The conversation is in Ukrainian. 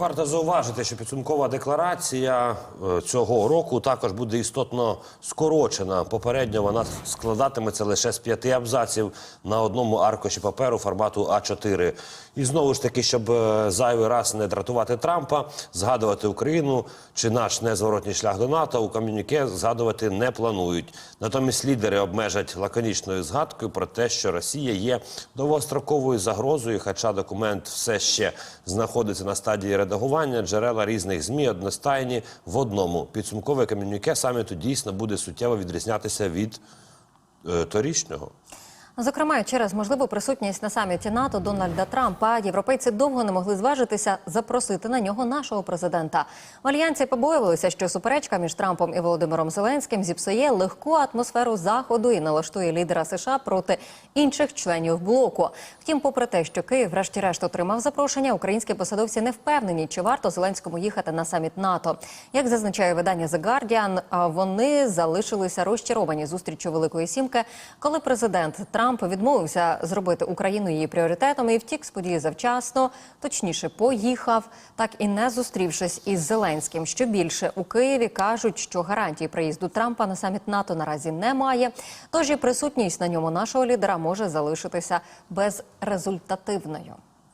Варто зауважити, що підсумкова декларація е, цього року також буде істотно скорочена. Попередньо вона складатиметься лише з п'яти абзаців на одному аркуші паперу формату А4. І знову ж таки, щоб е, зайвий раз не дратувати Трампа, згадувати Україну чи наш незворотній шлях до НАТО у ком'юніке згадувати не планують. Натомість лідери обмежать лаконічною згадкою про те, що Росія є довгостроковою загрозою, хоча документ все ще знаходиться на стадії редагування. Джерела різних змі одностайні в одному. Підсумкове ком'юніке саміту дійсно буде суттєво відрізнятися від е, торічнього. Зокрема, через можливу присутність на саміті НАТО Дональда Трампа європейці довго не могли зважитися запросити на нього нашого президента. В альянсі побоювалися, що суперечка між Трампом і Володимиром Зеленським зіпсує легку атмосферу заходу і налаштує лідера США проти інших членів блоку. Втім, попри те, що Київ, врешті-решт, отримав запрошення, українські посадовці не впевнені, чи варто Зеленському їхати на саміт НАТО. Як зазначає видання The Guardian, вони залишилися розчаровані зустрічю Великої Сімки, коли президент Трамп відмовився зробити Україну її пріоритетом і втік з події завчасно, точніше поїхав, так і не зустрівшись із Зеленським. Що більше у Києві кажуть, що гарантії приїзду Трампа на саміт НАТО наразі немає. Тож і присутність на ньому нашого лідера може залишитися безрезультативною.